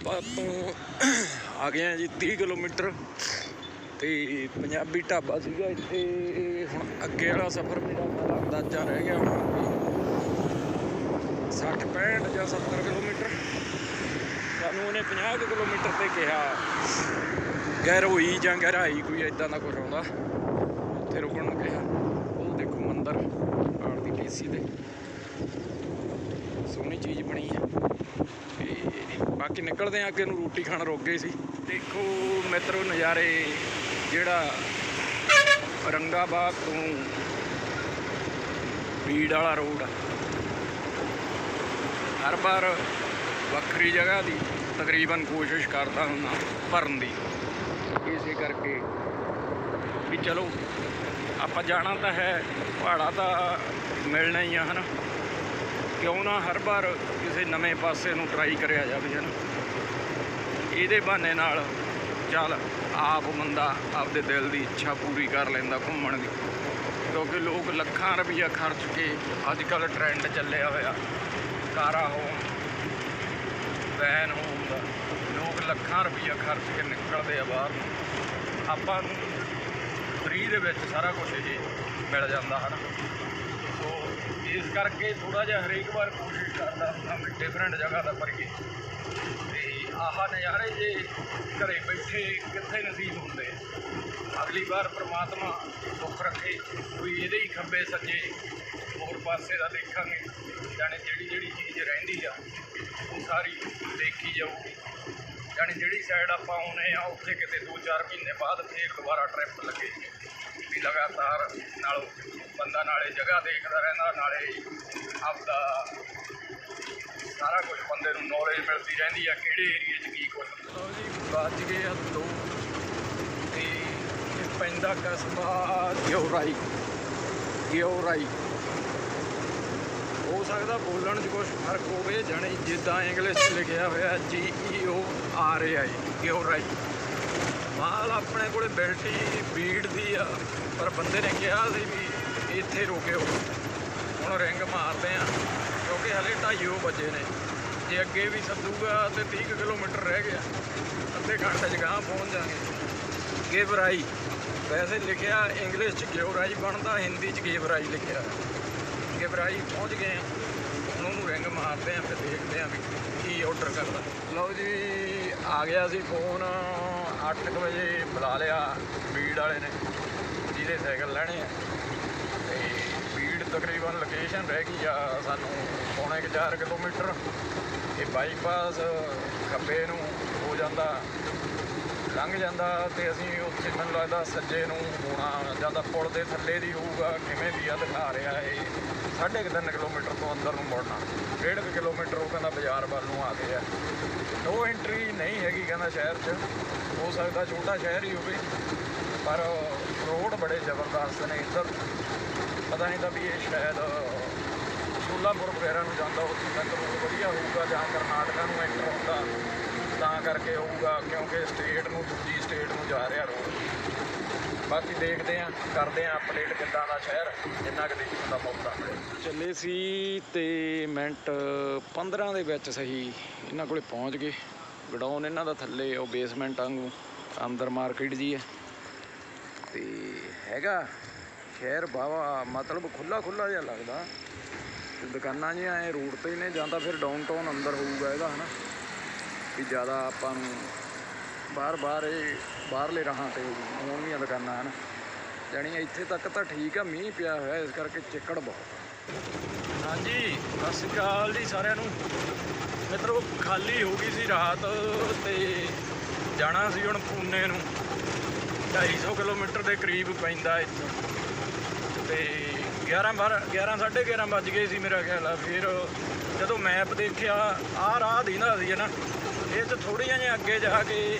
ਆਪਾਂ ਆ ਗਏ ਆ ਜੀ 30 ਕਿਲੋਮੀਟਰ ਤੇ ਪੰਜਾਬੀ ਢਾਬਾ ਸੀਗਾ ਇੱਥੇ। ਹੁਣ ਅੱਗੇ ਵਾਲਾ ਸਫ਼ਰ ਮੇਰਾ ਸਾਰਾ ਅੰਦਾਜ਼ਾ ਰਹਿ ਗਿਆ ਹੁਣ 60 65 ਜਾਂ 70 ਕਿਲੋਮੀਟਰ। ਸਾਨੂੰ ਉਹਨੇ 50 ਕੁ ਕਿਲੋਮੀਟਰ ਤੇ ਕਿਹਾ, ਗਹਿਰੋਈ ਜਾਂ ਗਹਿਰਾਈ ਕੋਈ ਇਦਾਂ ਦਾ ਕੁਝ ਆਉਂਦਾ। ਉੱਥੇ ਰੁਕਣ ਨੂੰ ਕਿਹਾ, ਉਹ ਦੇਖੋ ਮੰਦਰ ਪਹਾੜ ਦੀ ਟੀਸੀ ਤੇ ਸੋਹਣੀ ਚੀਜ਼ ਬਣੀ ਹੈ ਤੇ ਨਿਕਲਦੇ ਆ ਅੱਗੇ ਨੂੰ ਰੋਟੀ ਖਾਣ ਰੁਕ ਗਏ ਸੀ। ਦੇਖੋ ਮਿੱਤਰੋ ਨਜ਼ਾਰੇ ਜਿਹੜਾ ਰੰਗਾਬਾਦ ਤੋਂ ਬੀੜ ਵਾਲਾ ਰੋਡ ਆ। ਹਰ ਵਾਰ ਵੱਖਰੀ ਜਗ੍ਹਾ ਦੀ ਤਕਰੀਬਨ ਕੋਸ਼ਿਸ਼ ਕਰਦਾ ਹੁੰਦਾ ਭਰਨ ਦੀ। ਇਸੇ ਕਰਕੇ ਵੀ ਚਲੋ, ਆਪਾਂ ਜਾਣਾ ਤਾਂ ਹੈ, ਪਹਾੜਾ ਤਾਂ ਮਿਲਣਾ ਹੀ ਆ, ਹਨਾ। ਕਿਉਂ ਨਾ ਹਰ ਵਾਰ ਕਿਸੇ ਨਵੇਂ ਪਾਸੇ ਨੂੰ ਟਰਾਈ ਕਰਿਆ ਜਾਵੇ, ਹਨ। ਇਹਦੇ ਬਹਾਨੇ ਨਾਲ ਚੱਲ ਆਪ ਬੰਦਾ ਆਪਦੇ ਦਿਲ ਦੀ ਇੱਛਾ ਪੂਰੀ ਕਰ ਲੈਂਦਾ ਘੁੰਮਣ ਦੀ। ਕਿਉਂਕਿ ਲੋਕ ਲੱਖਾਂ ਰੁਪਈਆ ਖਰਚ ਕੇ ਅੱਜ ਕੱਲ ਟ੍ਰੈਂਡ ਚੱਲਿਆ ਹੋਇਆ। ਕਾਰਾਂ ਹੋਣ ਵੈਨ ਹੋਣ ਦਾ ਲੋਕ ਲੱਖਾਂ ਰੁਪਈਆ ਖਰਚ ਕੇ ਨਿਕਲਦੇ ਆ ਬਾਹਰ ਆਪਾਂ ਨੂੰ ਫ੍ਰੀ ਦੇ ਵਿੱਚ ਸਾਰਾ ਕੁਝ ਇਹ ਮਿਲ ਜਾਂਦਾ ਹਨ। ਸੋ ਇਸ ਕਰਕੇ ਥੋੜਾ ਜਿਹਾ ਹਰੇਕ ਵਾਰ ਕੋਸ਼ਿਸ਼ ਕਰਦਾ ਹੁੰਦਾ ਵੀ ਡਿਫਰੈਂਟ ਜਗ੍ਹਾ ਦਾ ਪਰਗੇ ਤੇ ਆਹ ਨਜ਼ਾਰੇ ਜੇ ਘਰੇ ਬੈਠੇ ਕਿੱਥੇ ਨਸੀਬ ਹੁੰਦੇ? ਅਗਲੀ ਵਾਰ ਪ੍ਰਮਾਤਮਾ ਸੁੱਖ ਰੱਖੇ, ਕੋਈ ਇਹਦੇ ਹੀ ਖੱਬੇ ਸੱਜੇ, ਹੋਰ ਪਾਸੇ ਦਾ ਦੇਖਾਂਗੇ। ਜਾਣੀ ਜਿਹੜੀ ਜਿਹੜੀ ਚੀਜ਼ ਰਹਿੰਦੀ ਆ, ਉਹ ਸਾਰੀ ਦੇਖੀ ਜਾਊਗੀ। ਜਾਣੀ ਜਿਹੜੀ ਸਾਈਡ ਆਪਾਂ ਆਉਨੇ ਆ, ਉੱਥੇ ਕਿਤੇ 2-4 ਮਹੀਨੇ ਬਾਅਦ ਫੇਰ ਦੁਬਾਰਾ ਟ੍ਰਿਪ ਲੱਗੇ। ਵੀ ਲਗਾਤਾਰ ਨਾਲ ਬੰਦਾ ਨਾਲੇ ਜਗ੍ਹਾ ਦੇਖਦਾ ਰਹਿੰਦਾ, ਨਾਲੇ ਆਪਦਾ ਸਾਰਾ ਕੁਝ ਬੰਦੇ ਨੂੰ ਨੌਲੇਜ ਮਿਲਦੀ ਰਹਿੰਦੀ ਆ, ਕਿਹੜੇ ਏਰੀਏ 'ਚ ਕੀ ਕੁਝ। ਲਓ ਜੀ, ਵੱਜ ਗਏ ਆ ਦੋ। ਤੇ ਇਹ ਪੈਂਦਾ ਕਸਬਾ ਗਿਓਰਾਈ ਗਿਓਰਾਈ ਹੋ ਸਕਦਾ ਬੋਲਣ 'ਚ ਕੁਝ ਫ਼ਰਕ ਹੋਵੇ, ਜਾਣੀ ਜਿੱਦਾਂ ਇੰਗਲਿਸ਼ 'ਚ ਲਿਖਿਆ ਹੋਇਆ ਜੀ ਈ ਓ ਆਰ ਏ ਆਈ ਗਿਓਰਾਈ ਮਾਲ ਆਪਣੇ ਕੋਲੇ ਬੈਲਟੀ ਬੀੜ ਦੀ ਆ, ਪਰ ਬੰਦੇ ਨੇ ਕਿਹਾ ਸੀ ਵੀ ਇੱਥੇ ਰੁਕਿਓ। ਹੁਣ ਰਿੰਗ ਮਾਰਦੇ ਆ, ਕਿਉਂਕਿ ਹਲੇ 2:30 ਵਜੇ ਨੇ। ਜੇ ਅੱਗੇ ਵੀ ਸੱਦੂਗਾ ਤੇ 30 ਕੁ ਕਿਲੋਮੀਟਰ ਰਹਿ ਗਿਆ, ਅੱਧੇ ਘੰਟੇ 'ਚ ਗਾਂ ਪਹੁੰਚ ਜਾਾਂਗੇ ਗੇਵਰਾਈ, ਵੈਸੇ ਲਿਖਿਆ ਇੰਗਲਿਸ਼ 'ਚ ਗਿਓਰਾਈ ਬਣਦਾ, ਹਿੰਦੀ 'ਚ ਗੇਵਰਾਈ ਲਿਖਿਆ। ਗੇਵਰਾਈ ਪਹੁੰਚ ਗਏ ਆ, ਹੁਣ ਉਹਨੂੰ ਰਿੰਗ ਮਾਰਦੇ ਆ, ਫਿਰ ਦੇਖਦੇ ਆ ਵੀ ਕੀ ਆਰਡਰ ਕਰਦਾ। ਲਓ ਜੀ, ਆ ਗਿਆ ਸੀ ਫੋਨ 8 ਵਜੇ ਬੁਲਾ ਲਿਆ ਬੀੜ ਵਾਲੇ ਨੇ, ਜਿਹਦੇ ਸਾਈਕਲ ਲੈਣੇ ਆ। ਤੇ ਬੀੜ ਤਕਰੀਬਨ ਲੋਕੇਸ਼ਨ ਰਹਿ ਗਈ ਆ, ਸਾਨੂੰ ਪੌਣੇ 4 ਕਿਲੋਮੀਟਰ। ਇਹ ਬਾਈਪਾਸ ਖੱਬੇ ਨੂੰ ਹੋ ਜਾਂਦਾ, ਲੰਘ ਜਾਂਦਾ ਤੇ ਅਸੀਂ ਉੱਥੇ ਮੈਨੂੰ ਲੱਗਦਾ ਸੱਜੇ ਨੂੰ ਹੋਣਾ ਜਾਂਦਾ ਪੁਲ ਦੇ ਥੱਲੇ ਦੀ ਹੋਊਗਾ, ਕਿਵੇਂ ਵੀ ਆ ਦਿਖਾ ਰਿਹਾ ਇਹ। ਸਾਢੇ ਕੁ ਤਿੰਨ ਕਿਲੋਮੀਟਰ ਤੋਂ ਅੰਦਰ ਨੂੰ ਮੁੜਨਾ। ਡੇਢ ਕੁ ਕਿਲੋਮੀਟਰ ਉਹ ਕਹਿੰਦਾ ਬਾਜ਼ਾਰ ਵੱਲ ਨੂੰ ਆ ਗਏ ਆ ਨੋ ਐਂਟਰੀ ਨਹੀਂ ਹੈਗੀ ਕਹਿੰਦਾ ਸ਼ਹਿਰ 'ਚ। ਹੋ ਸਕਦਾ ਛੋਟਾ ਸ਼ਹਿਰ ਹੀ ਹੋਵੇ, ਪਰ ਰੋਡ ਬੜੇ ਜ਼ਬਰਦਸਤ ਨੇ ਇੱਧਰ। ਪਤਾ ਨਹੀਂ ਤਾਂ ਵੀ ਇਹ ਸ਼ਾਇਦ ਸੋਲਾਪੁਰ ਵਗੈਰਾ ਨੂੰ ਜਾਂਦਾ ਉੱਥੇ ਤੱਕ ਵਧੀਆ ਹੋਊਗਾ ਜਾਂ ਕਰਨਾਟਕਾ ਨੂੰ ਐਂਟਰ ਹੁੰਦਾ, ਤਾਂ ਕਰਕੇ ਹੋਊਗਾ, ਕਿਉਂਕਿ ਸਟੇਟ ਨੂੰ, ਦੂਜੀ ਸਟੇਟ ਨੂੰ ਜਾ ਰਿਹਾ ਰੋਡ। ਬਾਕੀ ਦੇਖਦੇ ਆਂ ਕਰਦੇ ਆਂ ਅਪਡੇਟ ਕਿੱਦਾਂ ਦਾ ਸ਼ਹਿਰ ਜਿੰਨਾ ਕਿ ਦੇਖਣ ਦਾ ਮੌਕਾ ਮਿਲੇ ਚੱਲੇ ਸੀ ਤੇ ਮਿੰਟ 15 ਦੇ ਵਿੱਚ ਸਹੀ ਇਹਨਾਂ ਕੋਲੇ ਪਹੁੰਚ ਗਏ। ਗਡਾਊਨ ਇਹਨਾਂ ਦਾ ਥੱਲੇ, ਉਹ ਬੇਸਮੈਂਟ ਵਾਂਗੂ, ਅੰਦਰ ਮਾਰਕੀਟ ਜੀ ਹੈ। ਤੇ ਹੈਗਾ ਸ਼ਹਿਰ ਬਾਵਾ, ਮਤਲਬ ਖੁੱਲਾ ਖੁੱਲਾ ਜਿਹਾ ਲੱਗਦਾ। ਦੁਕਾਨਾਂ ਜਿਹੀਆਂ ਐ ਰੋਡ ਤੇ ਹੀ ਨੇ, ਜਾਂ ਤਾਂ ਫਿਰ ਡਾਊਨਟਾਊਨ ਅੰਦਰ ਹੋਊਗਾ ਇਹਦਾ, ਹਨਾ? ਵੀ ਜ਼ਿਆਦਾ ਆਪਾਂ ਨੂੰ ਬਾਹਰ ਬਾਹਰ ਇਹ ਬਾਹਰਲੇ ਰਾਹਾਂ ਤੇ ਹੋਣਗੀਆਂ ਦੁਕਾਨਾਂ, ਹਨ? ਜਾਣੀ ਇੱਥੇ ਤੱਕ ਤਾਂ ਠੀਕ ਆ, ਮੀਂਹ ਪਿਆ ਹੋਇਆ, ਇਸ ਕਰਕੇ ਚਿੱਕੜ ਬਹੁਤ ਹਾਂਜੀ, ਸਤਿ ਸ਼੍ਰੀ ਅਕਾਲ ਜੀ ਸਾਰਿਆਂ ਨੂੰ। ਮਿੱਤਰੋ, ਖਾਲੀ ਹੋ ਗਈ ਸੀ ਰਾਤ ਤੇ ਜਾਣਾ ਸੀ ਹੁਣ ਪੂਨੇ ਨੂੰ। 250 ਕਿਲੋਮੀਟਰ ਦੇ ਕਰੀਬ ਪੈਂਦਾ ਇੱਥੋਂ। ਤੇ 11 ਬਾਰਾਂ 11 11:30 ਵੱਜ ਗਏ ਸੀ ਮੇਰਾ ਖਿਆਲ ਆ ਫਿਰ ਜਦੋਂ ਮੈਪ ਦੇਖਿਆ ਆਹ ਰਾਹ ਦੀਂਦਾ ਸੀ ਨਾ ਇਹ ਤੋਂ ਥੋੜ੍ਹੀਆਂ ਜਿਹੀਆਂ ਅੱਗੇ ਜਾ ਕੇ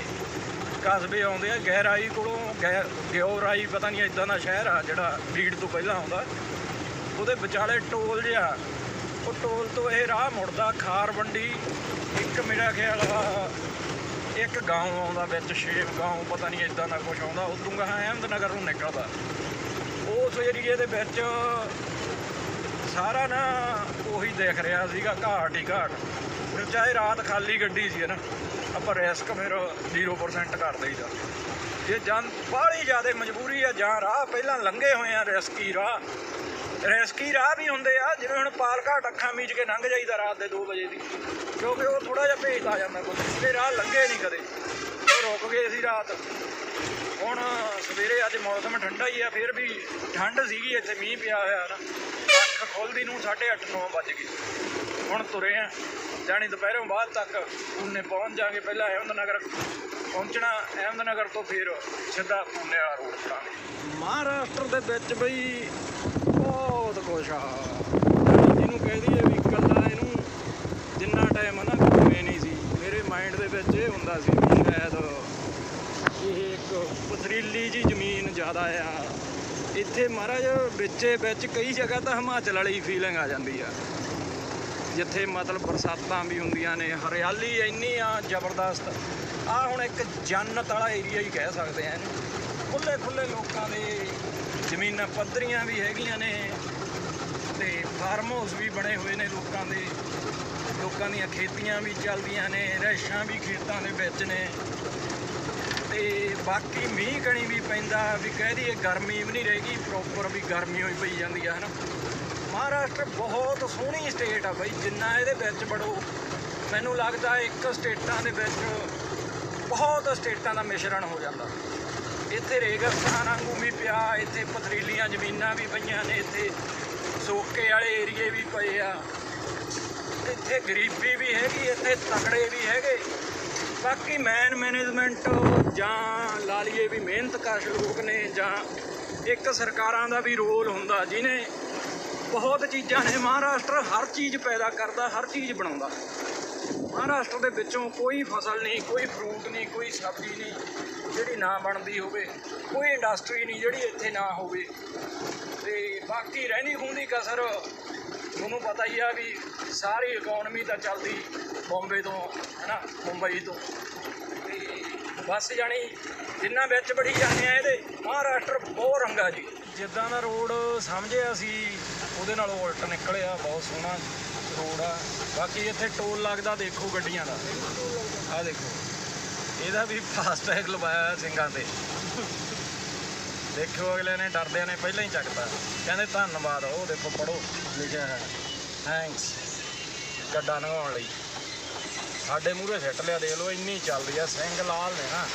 ਕਸਬੇ ਆਉਂਦੇ ਆ ਗਹਿਰਾਈ ਕੋਲੋਂ ਗਹਿ- ਗਿਓਰਾਈ ਪਤਾ ਨਹੀਂ ਇਦਾਂ ਦਾ ਸ਼ਹਿਰ ਆ ਜਿਹੜਾ ਬੀੜ ਤੋਂ ਪਹਿਲਾਂ ਆਉਂਦਾ ਉਹਦੇ ਵਿਚਾਲੇ ਟੋਲ ਜਿਹਾ ਉਹ ਟੋਲ ਤੋਂ ਇਹ ਰਾਹ ਮੁੜਦਾ ਖਾਰ ਮੰਡੀ ਇੱਕ ਮੇਰਾ ਖਿਆਲ ਆ ਇੱਕ گاؤں ਆਉਂਦਾ ਵਿੱਚ ਸ਼ੇਪ گاؤں ਪਤਾ ਨਹੀਂ ਇਦਾਂ ਦਾ ਕੁਝ ਆਉਂਦਾ ਉਧਰੋਂ ਗਾ ਅਹਿਮਦਨਗਰ ਨੂੰ ਨਿਕਲਦਾ ਉਸ ਏਰੀਏ ਦੇ ਵਿੱਚ ਸਾਰਾ ਨਾ ਉਹੀ ਦੇਖ ਰਿਹਾ ਸੀਗਾ, ਘਾਟ ਹੀ ਘਾਟ। ਫਿਰ ਚਾਹੇ ਰਾਤ ਖਾਲੀ ਗੱਡੀ ਸੀ ਨਾ, ਆਪਾਂ ਰਿਸਕ ਫਿਰ 0% ਕਰ ਦਈਦਾ। ਜੇ ਜਾਂ ਬਾਹਲੀ ਜ਼ਿਆਦਾ ਮਜਬੂਰੀ ਆ, ਜਾਂ ਰਾਹ ਪਹਿਲਾਂ ਲੰਘੇ ਹੋਏ ਆ ਰਿਸਕੀ ਰਾਹ ਰਿਸਕੀ ਰਾਹ ਵੀ ਹੁੰਦੇ ਆ, ਜਿਵੇਂ ਹੁਣ ਪਾਲਘਾਟ ਅੱਖਾਂ ਮੀਚ ਕੇ ਲੰਘ ਜਾਈਦਾ ਰਾਤ ਦੇ 2 ਵਜੇ ਦੀ। ਕਿਉਂਕਿ ਉਹ ਥੋੜਾ ਜਿਹਾ ਭੇਜਦਾ ਜਾਂਦਾ ਕੁਝ ਇਹ ਰਾਹ ਲੰਘੇ ਨਹੀਂ ਕਦੇ, ਉਹ ਰੁਕ ਗਏ ਸੀ ਰਾਤ। ਹੁਣ ਸਵੇਰੇ ਅੱਜ ਮੌਸਮ ਠੰਡਾ ਹੀ ਆ, ਫਿਰ ਵੀ ਠੰਡ ਸੀਗੀ ਇੱਥੇ, ਮੀਂਹ ਪਿਆ ਹੋਇਆ ਨਾ। ਅੱਖ ਖੁੱਲਦੀ ਨੂੰ 8:30 9 ਵੱਜ ਗਏ। ਹੁਣ ਤੁਰੇ ਆ, ਜਾਣੀ ਦੁਪਹਿਰੋਂ ਬਾਅਦ ਤੱਕ ਉਹਨੇ ਪਹੁੰਚ ਜਾਗੇ ਪਹਿਲਾਂ ਅਹਿਮਦਨਗਰ। ਪਹੁੰਚਣਾ ਅਹਿਮਦਨਗਰ ਤੋਂ ਫਿਰ ਸਿੱਧਾ ਪੁਣੇ ਵਾਲਾ ਰੋਡ ਫੜਾਂਗੇ ਮਹਾਰਾਸ਼ਟਰ ਦੇ ਵਿੱਚ ਬਈ ਬਹੁਤ ਕੁਛ ਆ। ਜਾਣੀ ਜਿਹਨੂੰ ਕਹਿ ਦਈਏ ਵੀ ਇਕੱਲਾ ਇਹਨੂੰ ਜਿੰਨਾ ਟਾਈਮ ਨਾ ਘੁੰਮੇ ਨਹੀਂ ਸੀ। ਮੇਰੇ ਮਾਈਂਡ ਦੇ ਵਿੱਚ ਇਹ ਹੁੰਦਾ ਸੀ ਵੀ ਸ਼ਾਇਦ ਇਹ ਇੱਕ ਪਥਰੀਲੀ ਜੀ ਜ਼ਮੀਨ ਜ਼ਿਆਦਾ ਆ। ਇੱਥੇ ਮਹਾਰਾਜ ਵਿੱਚੇ ਵਿੱਚ ਕਈ ਜਗ੍ਹਾ ਤਾਂ ਹਿਮਾਚਲ ਵਾਲੀ ਫੀਲਿੰਗ ਆ ਜਾਂਦੀ ਆ। ਜਿੱਥੇ ਮਤਲਬ ਬਰਸਾਤਾਂ ਵੀ ਹੁੰਦੀਆਂ ਨੇ, ਹਰਿਆਲੀ ਇੰਨੀ ਆ, ਜ਼ਬਰਦਸਤ। ਆ ਹੁਣ ਇੱਕ ਜੰਨਤ ਵਾਲਾ ਏਰੀਆ ਹੀ ਕਹਿ ਸਕਦੇ ਆ ਇਹਨੂੰ। ਖੁੱਲੇ ਖੁੱਲੇ ਲੋਕਾਂ ਦੇ ਜ਼ਮੀਨਾਂ, ਪੱਧਰੀਆਂ ਵੀ ਹੈਗੀਆਂ ਨੇ ਤੇ ਫਾਰਮ ਹਾਊਸ ਵੀ ਬਣੇ ਹੋਏ ਨੇ ਲੋਕਾਂ ਦੇ। ਲੋਕਾਂ ਦੀਆਂ ਖੇਤੀਆਂ ਵੀ ਚੱਲਦੀਆਂ ਨੇ ਰਹਿਸ਼ਾਂ ਵੀ ਖੇਤਾਂ ਦੇ ਵਿੱਚ ਨੇ। ਤੇ ਬਾਕੀ ਮੀਂਹ ਕਣੀ ਵੀ ਪੈਂਦਾ, ਵੀ ਕਹਿ ਦਈਏ ਗਰਮੀ ਵੀ ਨਹੀਂ ਰਹੇਗੀ ਪ੍ਰੋਪਰ ਵੀ ਗਰਮੀ ਹੋਈ ਪਈ ਜਾਂਦੀ ਆ, ਹਨਾ। ਮਹਾਰਾਸ਼ਟਰ ਬਹੁਤ ਸੋਹਣੀ ਸਟੇਟ ਆ ਬਾਈ, ਜਿੰਨਾ ਇਹਦੇ ਵਿੱਚ ਬੜੋ ਮੈਨੂੰ ਲੱਗਦਾ ਇੱਕ ਸਟੇਟਾਂ ਦੇ ਵਿੱਚ ਬਹੁਤ ਸਟੇਟਾਂ ਦਾ ਮਿਸ਼ਰਣ ਹੋ ਜਾਂਦਾ। ਇੱਥੇ ਰੇਗਿਸਤਾਨ ਵਾਂਗੂ ਵੀ ਪਿਆ, ਇੱਥੇ ਪਥਰੀਲੀਆਂ ਜ਼ਮੀਨਾਂ ਵੀ ਪਈਆਂ ਨੇ, ਇੱਥੇ ਸੋਕੇ ਵਾਲੇ ਏਰੀਏ ਵੀ ਪਏ ਆ। ਇੱਥੇ ਗਰੀਬੀ ਵੀ ਹੈਗੀ, ਇੱਥੇ ਤਕੜੇ ਵੀ ਹੈਗੇ। ਬਾਕੀ ਮੈਨ ਮੈਨੇਜਮੈਂਟ ਜਾਂ ਲਾ ਲਈਏ ਵੀ ਮਿਹਨਤਕਸ਼ ਲੋਕ ਨੇ ਜਾਂ ਇੱਕ ਸਰਕਾਰਾਂ ਦਾ ਵੀ ਰੋਲ ਹੁੰਦਾ, ਜਿਹਨੇ ਬਹੁਤ ਚੀਜ਼ਾਂ ਨੇ, ਮਹਾਰਾਸ਼ਟਰ ਹਰ ਚੀਜ਼ ਪੈਦਾ ਕਰਦਾ, ਹਰ ਚੀਜ਼ ਬਣਾਉਂਦਾ। ਮਹਾਰਾਸ਼ਟਰ ਦੇ ਵਿੱਚੋਂ ਕੋਈ ਫਸਲ ਨਹੀਂ, ਕੋਈ ਫਰੂਟ ਨਹੀਂ, ਕੋਈ ਸਬਜ਼ੀ ਨਹੀਂ, ਜਿਹੜੀ ਨਾ ਬਣਦੀ ਹੋਵੇ, ਕੋਈ ਇੰਡਸਟਰੀ ਨਹੀਂ, ਜਿਹੜੀ ਇੱਥੇ ਨਾ ਹੋਵੇ। ਤੇ ਬਾਕੀ ਰਹਿੰਦੀ ਖੂੰਦੀ ਕਸਰ, ਤੁਹਾਨੂੰ ਪਤਾ ਹੀ ਆ ਵੀ ਸਾਰੀ ਇਕਨੋਮੀ ਤਾਂ ਚੱਲਦੀ ਬੰਬੇ ਤੋਂ, ਹਨਾ, ਮੁੰਬਈ ਤੋਂ। ਬੱਸ ਜਾਣੀ, ਜਿੰਨਾ ਵਿੱਚ ਬੜੀ ਜਾਂਦੇ ਆ ਇਹਦੇ, ਮਹਾਰਾਸ਼ਟਰ ਬਹੁਤ ਰੰਗਾ ਜੀ। ਜਿੱਦਾਂ ਦਾ ਰੋਡ ਸਮਝਿਆ ਸੀ, ਉਹਦੇ ਨਾਲੋਂ ਉਲਟ ਨਿਕਲਿਆ, ਬਹੁਤ ਸੋਹਣਾ ਰੋਡ ਆ। ਬਾਕੀ ਇੱਥੇ ਟੋਲ ਲੱਗਦਾ, ਦੇਖੋ ਗੱਡੀਆਂ ਦਾ। ਆਹ ਦੇਖੋ। ਇਹਦਾ ਵੀ ਫਾਸਟੈਗ ਲਵਾਇਆ ਹੋਇਆ ਸਿੰਘਾਂ ਤੇ। ਦੇਖੋ ਅਗਲੇ ਨੇ ਡਰਦਿਆਂ ਨੇ ਪਹਿਲਾਂ ਹੀ ਚੱਕਤਾ। ਕਹਿੰਦੇ, ਧੰਨਵਾਦ ਉਹ, ਦੇਖੋ ਪੜੋ ਲਿਖਿਆ ਹੈ। ਥੈਂਕਸ ਗੱਡਾ ਨਗਾਉਣ ਲਈ। ਸਾਡੇ ਮੂਹਰੇ ਸਿੱਟ ਲਿਆ, ਦੇਖ ਲਓ, ਇੰਨੀ ਚੱਲਦੀ ਆ, ਸਿੰਘ ਲਾਲ ਨੇ ਨਾ।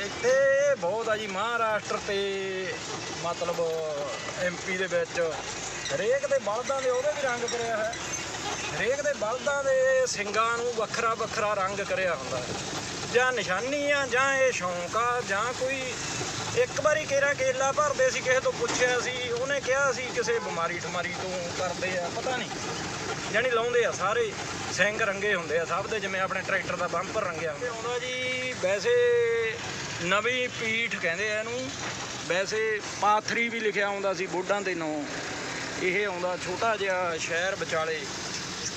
ਇੱਥੇ ਬਹੁਤ ਆ ਜੀ, ਮਹਾਰਾਸ਼ਟਰ ਤੇ ਮਤਲਬ ਐਮਪੀ ਦੇ ਵਿੱਚ। ਹਰੇਕ ਦੇ ਬਲਦਾਂ ਦੇ ਉਹਦੇ ਵੀ ਰੰਗ ਕਰਿਆ ਹੈ। ਹਰੇਕ ਦੇ ਬਲਦਾਂ ਦੇ ਸਿੰਘਾਂ ਨੂੰ ਵੱਖਰਾ ਵੱਖਰਾ ਰੰਗ ਕਰਿਆ ਹੁੰਦਾ ਹੈ। ਜਾਂ ਨਿਸ਼ਾਨੀ ਆ ਜਾਂ ਇਹ ਸ਼ੌਂਕ ਆ, ਜਾਂ ਕੋਈ ਇੱਕ ਵਾਰੀ ਕੇਰਾ ਕੇਲਾ ਭਰਦੇ ਸੀ, ਕਿਸੇ ਤੋਂ ਪੁੱਛਿਆ ਸੀ, ਉਹਨੇ ਕਿਹਾ ਸੀ ਕਿਸੇ ਬਿਮਾਰੀ ਠਮਾਰੀ ਤੋਂ ਕਰਦੇ ਆ, ਪਤਾ ਨਹੀਂ। ਜਾਣੀ ਲਾਉਂਦੇ ਆ ਸਾਰੇ, ਸਿੰਘ ਰੰਗੇ ਹੁੰਦੇ ਆ ਸਭ ਦੇ, ਜਿਵੇਂ ਆਪਣੇ ਟਰੈਕਟਰ ਦਾ ਬੰਪਰ ਰੰਗਿਆ ਹੁੰਦਾ। ਆਉਂਦਾ ਜੀ, ਵੈਸੇ ਨਵੀਂ ਪੀਠ ਕਹਿੰਦੇ ਆ ਇਹਨੂੰ, ਵੈਸੇ ਪਾਥਰੀ ਵੀ ਲਿਖਿਆ ਆਉਂਦਾ ਸੀ ਬੋਰਡਾਂ ਦੇ ਨਾਂ। ਇਹ ਆਉਂਦਾ ਛੋਟਾ ਜਿਹਾ ਸ਼ਹਿਰ ਵਿਚਾਲੇ,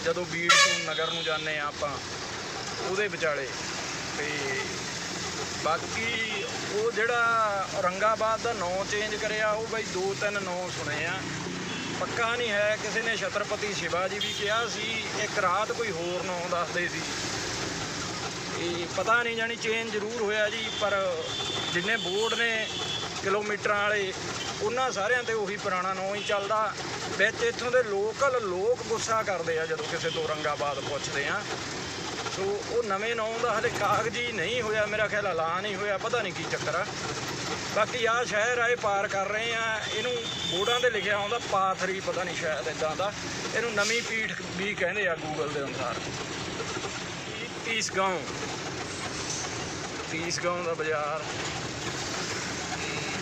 ਜਦੋਂ ਬੀੜ ਤੋਂ ਨਗਰ ਨੂੰ ਜਾਂਦੇ ਆ ਆਪਾਂ, ਉਹਦੇ ਵਿਚਾਲੇ। ਤੇ ਬਾਕੀ ਉਹ ਜਿਹੜਾ ਔਰੰਗਾਬਾਦ ਦਾ ਨਾਂ ਚੇਂਜ ਕਰਿਆ, ਉਹ ਬਈ ਦੋ ਤਿੰਨ ਨਾਂ ਸੁਣੇ ਆ। ਪੱਕਾ ਨਹੀਂ ਹੈ, ਕਿਸੇ ਨੇ ਛਤਰਪਤੀ ਸ਼ਿਵਾਜੀ ਵੀ ਕਿਹਾ ਸੀ, ਇੱਕ ਰਾਤ ਕੋਈ ਹੋਰ ਨਾਂ ਦੱਸਦੇ ਸੀ। ਇਹ ਪਤਾ ਨਹੀਂ ਜਾਣੀ ਚੇਂਜ ਜ਼ਰੂਰ ਹੋਇਆ ਜੀ, ਪਰ ਜਿੰਨੇ ਬੋਰਡ ਨੇ ਕਿਲੋਮੀਟਰਾਂ ਵਾਲੇ, ਉਹਨਾਂ ਸਾਰਿਆਂ ਤੇ ਉਹੀ ਪੁਰਾਣਾ ਨਾਂ ਹੀ ਚੱਲਦਾ। ਵਿੱਚ ਇੱਥੋਂ ਦੇ ਲੋਕਲ ਲੋਕ ਗੁੱਸਾ ਕਰਦੇ ਆ ਜਦੋਂ ਕਿਸੇ ਤੋਂ ਔਰੰਗਾਬਾਦ ਪੁੱਛਦੇ ਆ। ਸੋ ਉਹ ਨਵੇਂ ਨਾਂ ਦਾ ਹਲੇ ਕਾਗਜ਼ੀ ਨਹੀਂ ਹੋਇਆ, ਮੇਰਾ ਖਿਆਲ ਐਲਾਨ ਹੀ ਹੋਇਆ, ਪਤਾ ਨਹੀਂ ਕੀ ਚੱਕਰ ਆ। ਬਾਕੀ ਆ ਸ਼ਹਿਰ ਆਏ ਪਾਰ ਕਰ ਰਹੇ ਆ। ਇਹਨੂੰ ਬੋਰਡਾਂ ਤੇ ਲਿਖਿਆ ਹੁੰਦਾ, ਪਾਥਰੀ, ਪਤਾ ਨਹੀਂ ਸ਼ਾਇਦ ਇਦਾਂ ਦਾ। ਇਹਨੂੰ ਨਵੀਂ ਪੀਠ ਵੀ ਕਹਿੰਦੇ ਆ ਗੂਗਲ ਦੇ ਅਨੁਸਾਰ। ਤੀਸ ਗਾਉਂ ਤੀਸ ਗਾਉਂ ਦਾ ਬਾਜ਼ਾਰ।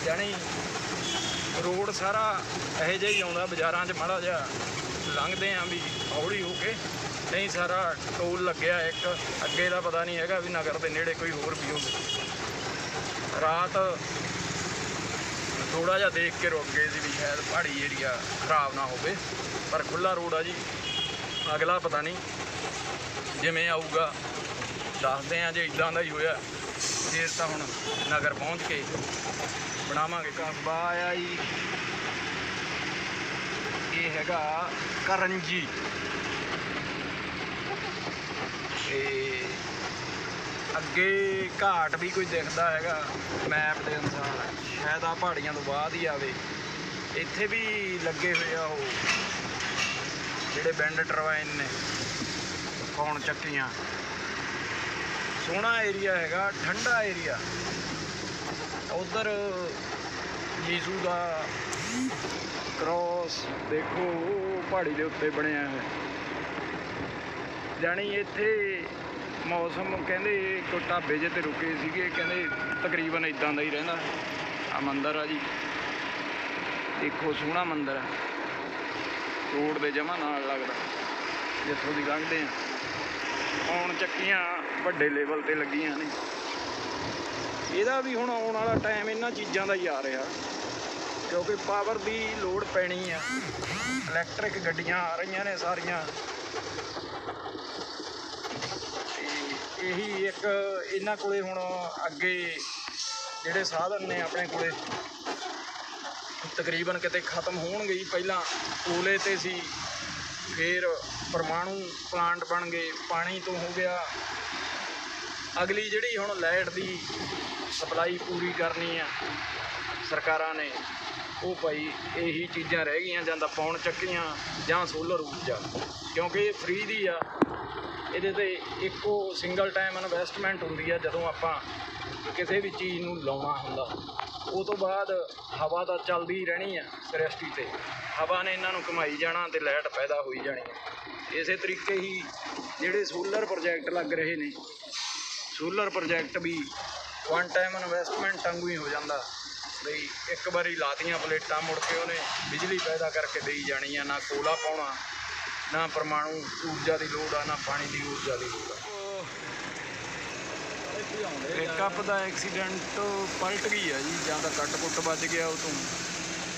ਜਾਣੀ ਰੋਡ ਸਾਰਾ ਇਹੋ ਜਿਹਾ ਹੀ ਆਉਂਦਾ, ਬਾਜ਼ਾਰਾਂ 'ਚ ਮਾੜਾ ਜਿਹਾ ਲੰਘਦੇ ਆਂ ਵੀ ਹੌਲੀ ਹੋ ਕੇ। ਨਹੀਂ, ਸਾਰਾ ਟੋਲ ਲੱਗਿਆ ਇੱਕ। ਅੱਗੇ ਦਾ ਪਤਾ ਨਹੀਂ ਹੈਗਾ ਵੀ ਨਗਰ ਦੇ ਨੇੜੇ ਕੋਈ ਹੋਰ ਵੀ ਹੋਵੇ। ਰਾਤ ਥੋੜਾ ਜਿਹਾ ਦੇਖ ਕੇ ਰੁਕ ਗਏ ਸੀ ਵੀ ਸ਼ਾਇਦ ਪਹਾੜੀ ਏਰੀਆ ਖਰਾਬ ਨਾ ਹੋਵੇ। ਪਰ ਖੁੱਲਾ ਰੋਡ ਆ ਜੀ। ਅਗਲਾ ਪਤਾ ਨਹੀਂ ਜਿਵੇਂ ਆਊਗਾ। ਦੱਸਦੇ ਆ ਜੇ ਇਦਾਂ ਦਾ ਹੀ ਹੋਇਆ, ਫੇਰ ਤਾਂ ਹੁਣ ਨਗਰ ਪਹੁੰਚ ਕੇ ਬਣਾਵਾਂਗੇ ਕਸਬਾ ਆਇਆ ਜੀ। ਹੈਗਾ ਕਰੰਜੀ ਤੇ ਅੱਗੇ ਘਾਟ ਵੀ ਕੋਈ ਦਿਖਦਾ ਹੈਗਾ ਮੈਪ ਦੇ ਅਨੁਸਾਰ। ਸ਼ਾਇਦ ਆ ਪਹਾੜੀਆਂ ਤੋਂ ਬਾਅਦ ਹੀ ਆਵੇ। ਇੱਥੇ ਵੀ ਲੱਗੇ ਹੋਏ ਆ ਉਹ, ਜਿਹੜੇ ਬੈਂਡ ਟਰਵਾਈਨ ਨੇ, ਕੌਣ ਚੱਕੀਆਂ। ਸੋਹਣਾ ਏਰੀਆ ਹੈਗਾ, ਠੰਡਾ ਏਰੀਆ। ਉਧਰ ਯੀਸ਼ੂ ਦਾ ਕ੍ਰੋਸ ਦੇਖੋ, ਉਹ ਪਹਾੜੀ ਦੇ ਉੱਤੇ ਬਣਿਆ ਹੈ। ਜਾਣੀ ਇੱਥੇ ਮੌਸਮ ਕਹਿੰਦੇ ਕੋ ਢਾਬੇ ਜੇ ਤੇ ਰੁਕੇ ਸੀਗੇ, ਕਹਿੰਦੇ ਤਕਰੀਬਨ ਇਦਾਂ ਦਾ ਹੀ ਰਹਿੰਦਾ ਆ ਮੰਦਿਰ ਆ ਜੀ। ਦੇਖੋ, ਸੋਹਣਾ ਮੰਦਿਰ ਹੈ ਰੋਡ ਦੇ ਜਮਾ ਨਾਲ ਲੱਗਦਾ। ਜਿੱਥੋਂ ਦੀ ਲੰਘਦੇ ਆ। ਹੁਣ ਚੱਕੀਆਂ ਵੱਡੇ ਲੈਵਲ ਤੇ ਲੱਗੀਆਂ ਨੇ। ਇਹਦਾ ਵੀ ਹੁਣ ਆਉਣ ਵਾਲਾ ਟਾਈਮ ਇਹਨਾਂ ਚੀਜ਼ਾਂ ਦਾ ਹੀ ਆ ਰਿਹਾ। ਕਿਉਂਕਿ ਪਾਵਰ ਦੀ ਲੋੜ ਪੈਣੀ ਆ। ਇਲੈਕਟ੍ਰਿਕ ਗੱਡੀਆਂ ਆ ਰਹੀਆਂ ਨੇ ਸਾਰੀਆਂ। ਇਹੀ ਇੱਕ ਇਹਨਾਂ ਕੋਲੇ ਹੁਣ ਅੱਗੇ ਜਿਹੜੇ ਸਾਧਨ ਨੇ ਆਪਣੇ ਕੋਲੇ, ਤਕਰੀਬਨ ਕਿਤੇ ਖਤਮ ਹੋਣਗੇ ਹੀ ਪਹਿਲਾਂ। ਕੋਲੇ ਤੇ ਸੀ, ਫਿਰ ਪਰਮਾਣੂ ਪਲਾਂਟ ਬਣ ਗਏ, ਪਾਣੀ ਤੋਂ ਹੋ ਗਿਆ। ਅਗਲੀ ਜਿਹੜੀ ਹੁਣ ਲਾਈਟ ਦੀ ਸਪਲਾਈ ਪੂਰੀ ਕਰਨੀ ਆ ਸਰਕਾਰਾਂ ਨੇ ਉਹ ਭਾਈ ਇਹੀ ਚੀਜ਼ਾਂ ਰਹਿ ਗਈਆਂ, ਜਾਂ ਤਾਂ ਪੌਣ ਚੱਕੀਆਂ, ਜਾਂ ਸੋਲਰ ਊਰਜਾ। ਕਿਉਂਕਿ ਇਹ ਫ੍ਰੀ ਦੀ ਆ। ਇਹਦੇ ਤੇ ਇੱਕੋ ਸਿੰਗਲ ਟਾਈਮ ਇਨਵੈਸਟਮੈਂਟ ਹੁੰਦੀ ਆ, ਜਦੋਂ ਆਪਾਂ ਕਿਸੇ ਵੀ ਚੀਜ਼ ਨੂੰ ਲਾਉਣਾ ਹੁੰਦਾ। ਉਹ ਤੋਂ ਬਾਅਦ ਹਵਾ ਤਾਂ ਚੱਲਦੀ ਰਹਿਣੀ ਆ ਸ੍ਰਿਸ਼ਟੀ ਤੇ। ਹਵਾ ਨੇ ਇਹਨਾਂ ਨੂੰ ਕਮਾਈ ਜਾਣਾ ਤੇ ਲਾਈਟ ਪੈਦਾ ਹੋਈ ਜਾਣੀ ਆ। ਇਸੇ ਤਰੀਕੇ ਹੀ ਜਿਹੜੇ ਸੋਲਰ ਪ੍ਰੋਜੈਕਟ ਲੱਗ ਰਹੇ ਨੇ ਸੋਲਰ ਪ੍ਰੋਜੈਕਟ ਵੀ ਵਨ ਟਾਈਮ ਇਨਵੈਸਟਮੈਂਟ ਵਾਂਗੂ ਹੀ ਹੋ ਜਾਂਦਾ। ਬਈ ਇੱਕ ਵਾਰੀ ਲਾਤੀਆਂ ਪਲੇਟਾਂ ਮੁੜ ਕੇ ਉਹਨੇ ਬਿਜਲੀ ਪੈਦਾ ਕਰਕੇ ਦੇਈ ਜਾਣੀ ਆ ਨਾ ਕੋਲਾ ਪਾਉਣਾ ਨਾ ਪਰਮਾਣੂ ਊਰਜਾ ਦੀ ਲੋੜ ਆ ਨਾ ਪਾਣੀ ਦੀ ਊਰਜਾ ਦੀ ਲੋੜ ਆ। ਪਿਕਅਪ ਦਾ ਐਕਸੀਡੈਂਟ ਪਲਟ ਗਈ ਆ ਜੀ ਜਾਂ ਤਾਂ ਕੱਟ ਕੁੱਟ ਵੱਜ ਗਿਆ ਉਹ ਤੋਂ।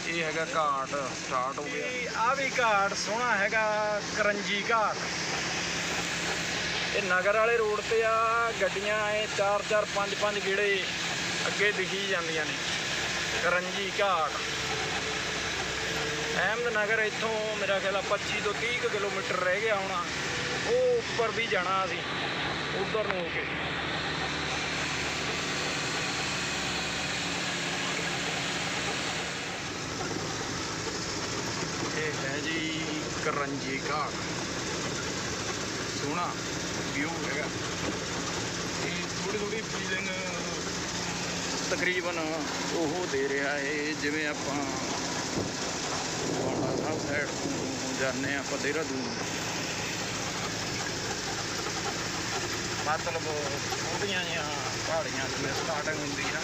ਇਹ ਹੈਗਾ ਘਾਟ ਸਟਾਰਟ ਹੋ ਗਿਆ। ਆ ਵੀ ਘਾਟ ਸੋਹਣਾ ਹੈਗਾ ਕਰੰਜੀ ਘਾਟ। ਇਹ ਨਗਰ ਵਾਲੇ ਰੋਡ ਤੇ ਆ ਗੱਡੀਆਂ ਇਹ 4 4 5 5 ਗੇੜੇ ਅੱਗੇ ਦਿਖੀ ਜਾਂਦੀਆਂ ਨੇ। ਕਰੰਜੀ ਘਾਟ ਅਹਿਮਦਨਗਰ ਇੱਥੋਂ ਮੇਰਾ ਖਿਆਲ ਆ 25 ਤੋਂ 30 ਕੁ ਕਿਲੋਮੀਟਰ ਰਹਿ ਗਿਆ ਹੋਣਾ। ਉਹ ਉੱਪਰ ਵੀ ਜਾਣਾ ਅਸੀਂ, ਉਧਰ ਨੂੰ ਹੋ ਕੇ। ਇਹ ਹੈ ਜੀ ਕਰੰਜੀ ਘਾਟ ਸੋਹਣਾ ਵਿਊ ਹੈਗਾ। ਇਹ ਥੋੜੀ ਥੋੜੀ ਫੀਲਿੰਗ ਤਕਰੀਬਨ ਉਹ ਦੇ ਰਿਹਾ ਹੈ ਜਿਵੇਂ ਆਪਾਂ ਬਾਣਾ ਸਾਹਿਬ ਸਾਈਡ ਤੋਂ ਜਾਂਦੇ ਹਾਂ, ਆਪਾਂ ਦੇਹਰਾਦੂਨ। ਮਤਲਬ ਉਹਦੀਆਂ ਜਿਹੀਆਂ ਪਹਾੜੀਆਂ ਜਿਵੇਂ ਸਟਾਰਟਿੰਗ ਹੁੰਦੀ ਆ